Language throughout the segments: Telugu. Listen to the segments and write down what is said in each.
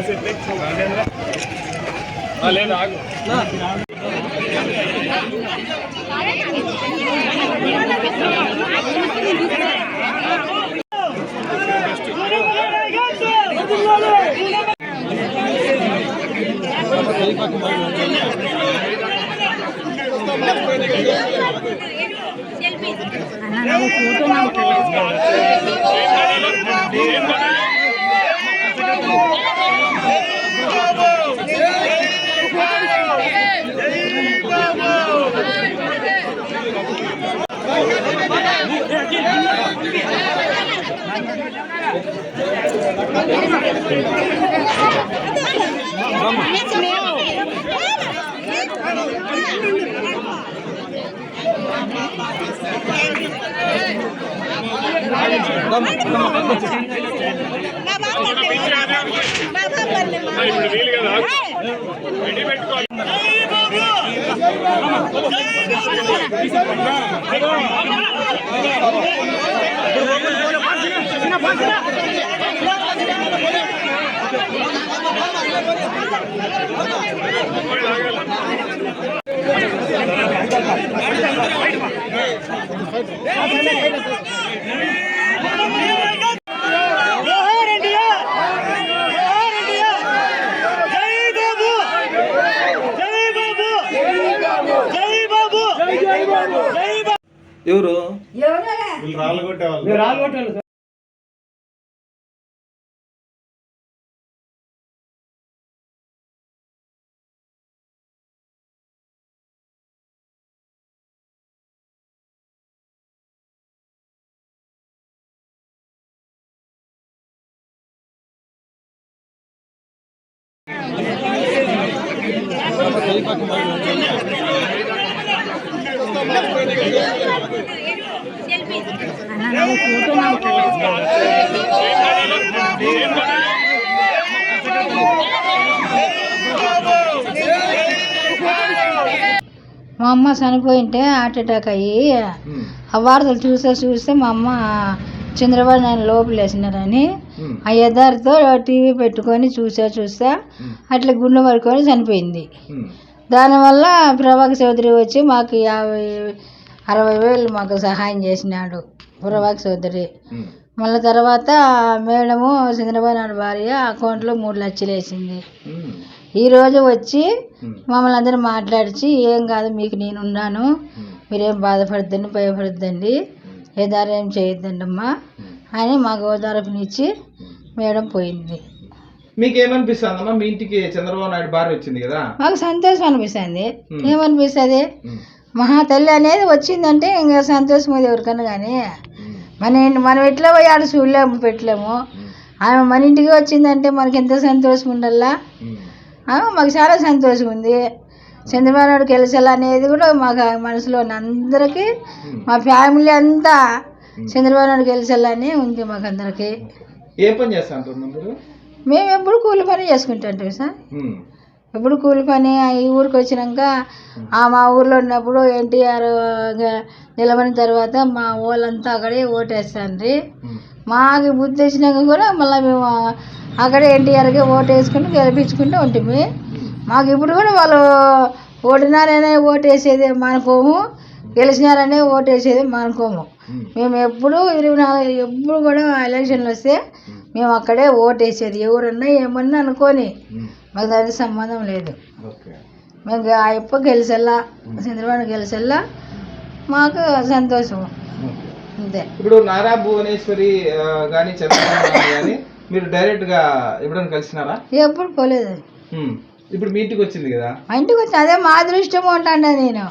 గ్లాస్ లేదు ఆగు ఇప్పుడు వీలు కదా ఆగు. రెడీ పెట్టుకోవాలి జోహార్ ఎవరు? రాళ్ళు కొట్టేవాళ్ళు. మీరు ఆల్గొట్టాలి మా అమ్మ చనిపోయింటే హార్ట్ అటాక్ అయ్యి ఆ వార్తలు చూస్తే చూస్తే మా అమ్మ చంద్రబాబు నాయుడు లోపల వేసినారని ఆ ఎదారితో టీవీ పెట్టుకొని చూసా చూసా అట్లా గుండె పడుకొని చనిపోయింది. దానివల్ల ప్రభాకర్ చౌదరి వచ్చి మాకు యాభై అరవై వేలు మాకు సహాయం చేసినాడు ప్రభాకర్ చౌదరి. మళ్ళీ తర్వాత మేడము చంద్రబాబు నాయుడు భార్య అకౌంట్లో మూడు లక్షలు వేసింది. ఈరోజు వచ్చి మమ్మల్ని అందరూ మాట్లాడిచి ఏం కాదు మీకు నేను ఉన్నాను. మీరేం బాధపడద్దండి భయపడద్దండి. ఏ దారి ఏం చేయొద్దండి అమ్మా అని మాకు ఓదారపునిచ్చి మేడం పోయింది. మీకేమనిపిస్తుందమ్మా? మీ ఇంటికి చంద్రబాబు నాయుడు భార్య వచ్చింది కదా. మాకు సంతోషం అనిపిస్తుంది. ఏమనిపిస్తుంది? మహా తల్లి అనేది వచ్చిందంటే ఇంకా సంతోషం అది ఎవరికన్నా కానీ మన మనం ఎట్లా పోయి ఆడ చూడలేము పెట్టలేము. ఆమె మన ఇంటికి వచ్చిందంటే మనకి ఎంత సంతోషం ఉండాలా? మాకు చాలా సంతోషం ఉంది. చంద్రబాబు నాయుడు గెలిచాలి అనేది కూడా మాకు మనసులో ఉన్న అందరికీ మా ఫ్యామిలీ అంతా చంద్రబాబు నాయుడు గెలిచాలని ఉంది మాకు అందరికీ. ఏ పని చేస్తా మేము ఎప్పుడు కూలి పని చేసుకుంటుంటాం సార్ ఎప్పుడు కూలి పని ఈ ఊరికి వచ్చినాక ఆ మా ఊర్లో ఉన్నప్పుడు ఎన్టీఆర్ నిలబడిన తర్వాత మా వాళ్ళంతా అక్కడే ఓటేస్తాండ్రి. మాకు బుద్ధి వచ్చినాక కూడా మళ్ళీ మేము అక్కడే ఎన్టీఆర్కి ఓటు వేసుకుని గెలిపించుకుంటూ ఉంటుంది మాకు ఇప్పుడు కూడా వాళ్ళు ఓడినారనే ఓటు వేసేది మానుకోము. గెలిచినారనే ఓటు వేసేది మానుకోము. మేము. ఎప్పుడు ఇరవై నాలుగు ఎప్పుడు కూడా ఎలక్షన్లు వస్తే మేము. అక్కడే ఓటు వేసేది ఎవరన్నా ఏమన్నా అనుకోని మాకు దానికి సంబంధం లేదు. మేము ఆ ఎప్ప గెలిచెల్లా చంద్రబాబు గెలిచెల్లా మాకు సంతోషం అంతే. ఇప్పుడు నారా భువనేశ్వరి గాని చంద్రబాబు గాని మీరు డైరెక్ట్గా ఎప్పుడైనా కలిసినారా? ఎప్పుడు పోలేదు. ఇప్పుడు మీ ఇంటికి వచ్చింది కదా? మా ఇంటికి వచ్చి అదే మా అదృష్టము అంటాను నేను.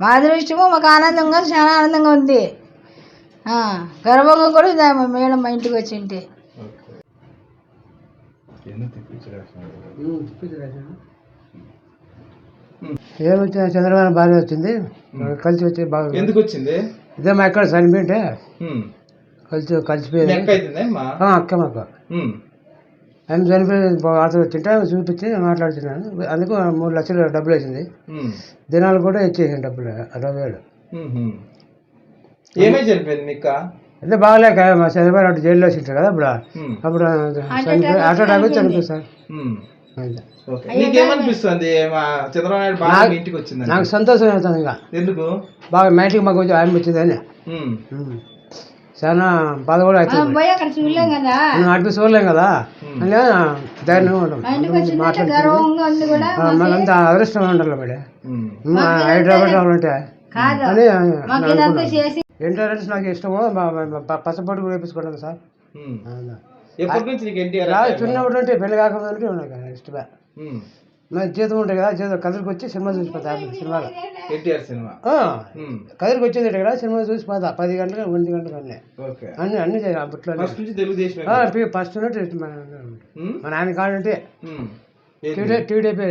మా అదృష్టము మాకు ఆనందంగా చాలా ఆనందంగా ఉంది. ఆ, గర్వంగా కూడా మేడం మా ఇంటికి వచ్చింటే ఏమొచ్చి చంద్రబాబు భార్య వచ్చింది. కలిసి వచ్చి బాగా ఎందుకు వచ్చింది? ఇదే మా ఎక్కడ చనిపోయింటే. కలిసి కలిసిపోయింది. అక్క మాకు. ఆయన చనిపోయి వార్త వచ్చింటే చూపించి మాట్లాడుతున్నాను. అందుకు మూడు లక్షలు డబ్బులు వేసింది ఉమ్. దినాలు కూడా ఇచ్చేసాను డబ్బులు అరవై వేలు. ఏమై చనిపోయింది మీ అక్క అయితే బాగలేక మా చంద్రబాబు నాయుడు జైల్లో వచ్చింటారు కదా అప్పుడు. చనిపోయి ఆటో అటాక్ వచ్చి చనిపోయి సార్. చంద్రబాబు బాగా ఇంటికి నాకు సంతోషం అవుతుంది ఇంకా. ఎందుకు? బాగా మా ఇంటికి మాకు ఆయన వచ్చిందని ఉమ్, ఉమ్. చాలా బాధ కూడా అవుతుంది అక్కడ చూడలేం కదా. అని ధైర్యంగా ఉంటాం మా ఇంటికి వచ్చిందంటే గర్వంగా ఉంది కూడా ఆ, మనకంతా అదృష్టం ఉండాలి మేడం హైదరాబాద్ ఉంటే ఇంటర్నెట్స్ నాకు ఇష్టము పచ్చబొట్టు కూడా వేపించుకుంటాను సార్. చిన్నప్పుడు అంటే పెళ్ళి కాకముందంటే నాకు ఇష్టమే. మరి జీతం ఉంటుంది కదా జీతం కదిరికి వచ్చి సినిమా చూసిపోతా సినిమాలో. ఎన్టీఆర్ సినిమా? కదిరికి వచ్చేది కదా సినిమా చూసిపోతా పది గంటలకు ఒంటి గంటలకు అన్నీ. ఓకే. అన్ని అన్ని చేయాలి అప్పట్లో ఫస్ట్ ఫస్ట్ ఉన్నట్టు మన ఉమ్, టీడీ టీడీపీ.